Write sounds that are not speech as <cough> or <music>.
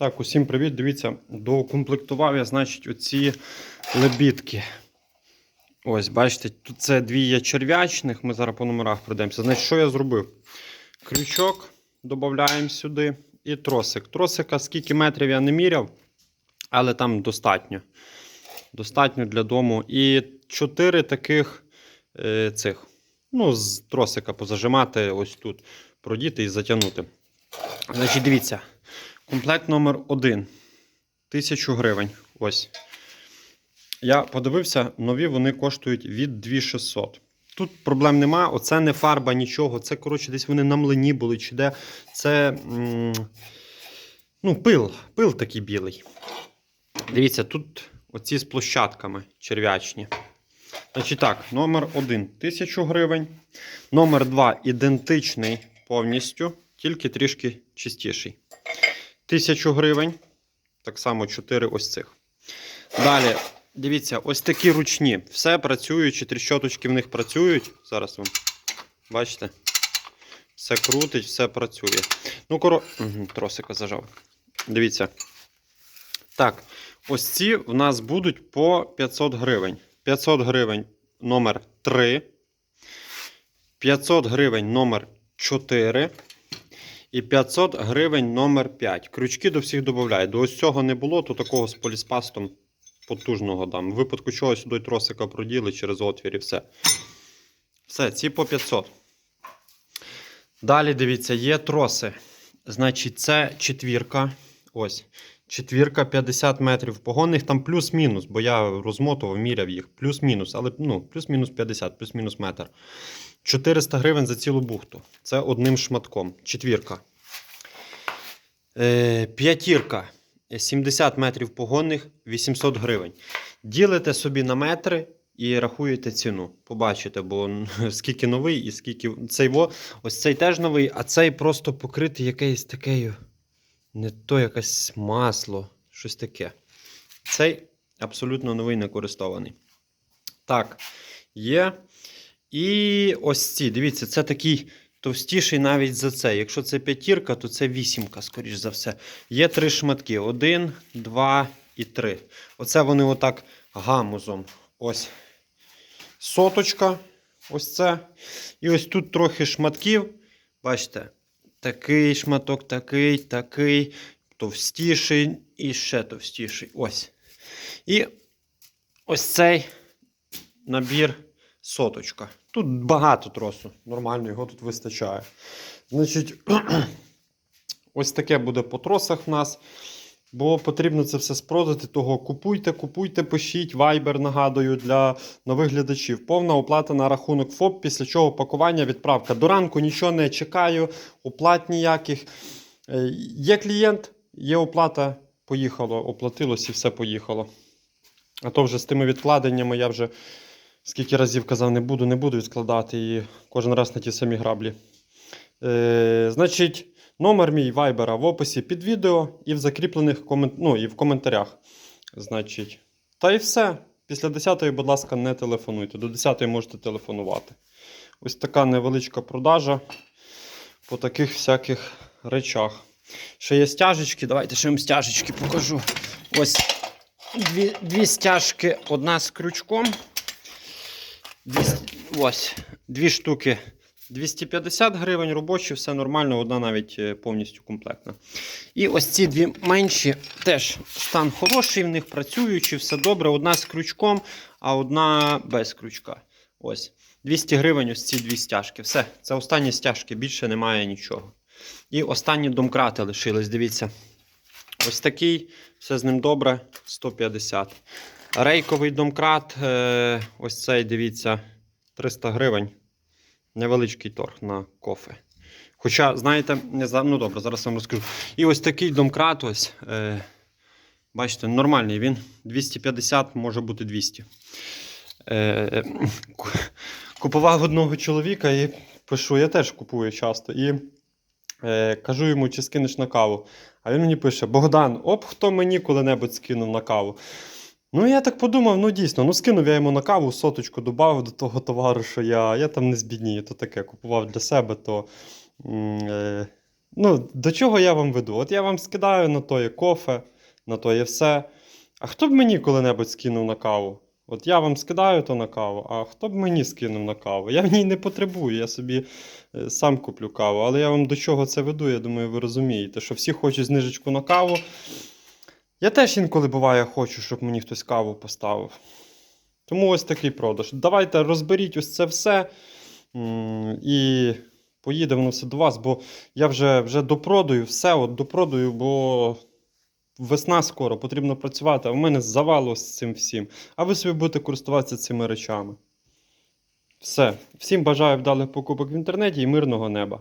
Так, усім привіт. Дивіться, доукомплектував я, значить, оці лебідки. Ось, бачите, тут це дві є черв'ячних, ми зараз по номерах пройдемося. Значить, що я зробив? Крючок додаємо сюди і тросик. Тросика скільки метрів я не міряв, але там достатньо. Достатньо для дому. І чотири таких е, цих. Ну, з тросика позажимати ось тут, продіти і затягнути. Значить, дивіться. Комплект номер 1 Тисячу гривень. Ось. Я подивився, нові вони коштують від 2600. Тут проблем нема, оце не фарба, нічого. Це, коротше, десь вони на млині були, чи де. Це ну, пил, пил такий білий. Дивіться, тут оці з площадками черв'ячні. Значить так, номер 1 1000 гривень. Номер 2 ідентичний повністю, тільки трішки чистіший. 1000 гривень. Так само 4 ось цих. Далі, дивіться, ось такі ручні. Все працюючі, тріщоточки в них працюють. Зараз вам бачите? Все крутить, все працює. Ну, коро... Угу, тросика зажав. Дивіться. Так, ось ці в нас будуть по 500 гривень. 500 гривень номер 3. 500 гривень номер 4. І 500 гривень номер 5. Крючки до всіх додаю. До ось цього не було, то такого з поліспастом потужного дам. В випадку чого сюди тросика проділи через отвір і все. Все, ці по 500. Далі дивіться, є троси. Значить, це четвірка. Ось. Четвірка 50 метрів погонних, там плюс-мінус, бо я розмотував, міряв їх. Плюс-мінус, але ну, плюс-мінус 50, плюс-мінус метр. 400 гривень за цілу бухту. Це одним шматком. Четвірка. Е, п'ятірка. 70 метрів погонних, 800 гривень. Ділите собі на метри і рахуєте ціну. Побачите, бо <laughs> скільки новий і скільки. Цей во, ось цей теж новий, а цей просто покритий якоюсь такою. Не то якесь масло, щось таке. Цей абсолютно новий не користований. Так, є. І ось ці, дивіться, це такий товстіший навіть за це. Якщо це п'ятірка, то це вісімка, скоріш за все. Є три шматки: один, два і три. Оце вони отак гамузом. Ось соточка. Ось це. І ось тут трохи шматків. Бачите, такий шматок, такий, такий, товстіший і ще товстіший. Ось. І ось цей набір соточка. Тут багато тросу. Нормально, його тут вистачає. Значить, <clears throat> ось таке буде по тросах в нас. Бо потрібно це все спродати, того купуйте, купуйте, пишіть, Viber, нагадую, для нових глядачів. Повна оплата на рахунок ФОП, після чого пакування, відправка. До ранку нічого не чекаю, оплат ніяких. Е, Є клієнт, є оплата, поїхало, оплатилось і все поїхало. А то вже з тими відкладеннями я вже скільки разів казав, не буду, не буду відкладати і кожен раз на ті самі граблі. Е, значить, номер мій вайбера в описі під відео і в закріплених комент... ну, і в коментарях. Значить, та і все. Після 10-ї, будь ласка, не телефонуйте. До 10-ї можете телефонувати. Ось така невеличка продажа по таких всяких речах. Ще є стяжечки. Давайте ще вам стяжечки покажу. Ось дві, дві стяжки, одна з крючком. Ось, дві штуки 250 гривень, робочі, все нормально, одна навіть е, повністю комплектна. І ось ці дві менші теж стан хороший, в них працюючі, все добре. Одна з крючком, а одна без крючка. Ось. 200 гривень ось ці дві стяжки. Все, це останні стяжки, більше немає нічого. І останні домкрати лишились, дивіться. Ось такий, все з ним добре, 150. Рейковий домкрат, е, ось цей, дивіться, 300 гривень. Невеличкий торг на кофе. Хоча, знаєте, не за... ну добре, зараз вам розкажу. І ось такий домкрат, ось, е, бачите, нормальний він. 250, може бути 200. Е, купував одного чоловіка і пишу, я теж купую часто. І кажу йому, чи скинеш на каву. А він мені пише: Богдан, оп, хто мені коли-небудь скинув на каву. Ну, я так подумав, ну дійсно, ну скинув я йому на каву, соточку додав до того товару, що я, я там не збіднію, то таке купував для себе, то е, Ну, до чого я вам веду? От я вам скидаю на то є кофе, на то є все. А хто б мені коли-небудь скинув на каву? От я вам скидаю то на каву, а хто б мені скинув на каву? Я в ній не потребую, я собі е, сам куплю каву. Але я вам до чого це веду, я думаю, ви розумієте, що всі хочуть знижечку на каву. Я теж інколи буває хочу, щоб мені хтось каву поставив. Тому ось такий продаж. Давайте розберіть ось це все і поїде воно все до вас, бо я вже, вже допродаю все, от допродаю, бо весна скоро, потрібно працювати, а в мене завало з цим всім. А ви собі будете користуватися цими речами. Все. Всім бажаю вдалих покупок в інтернеті і мирного неба.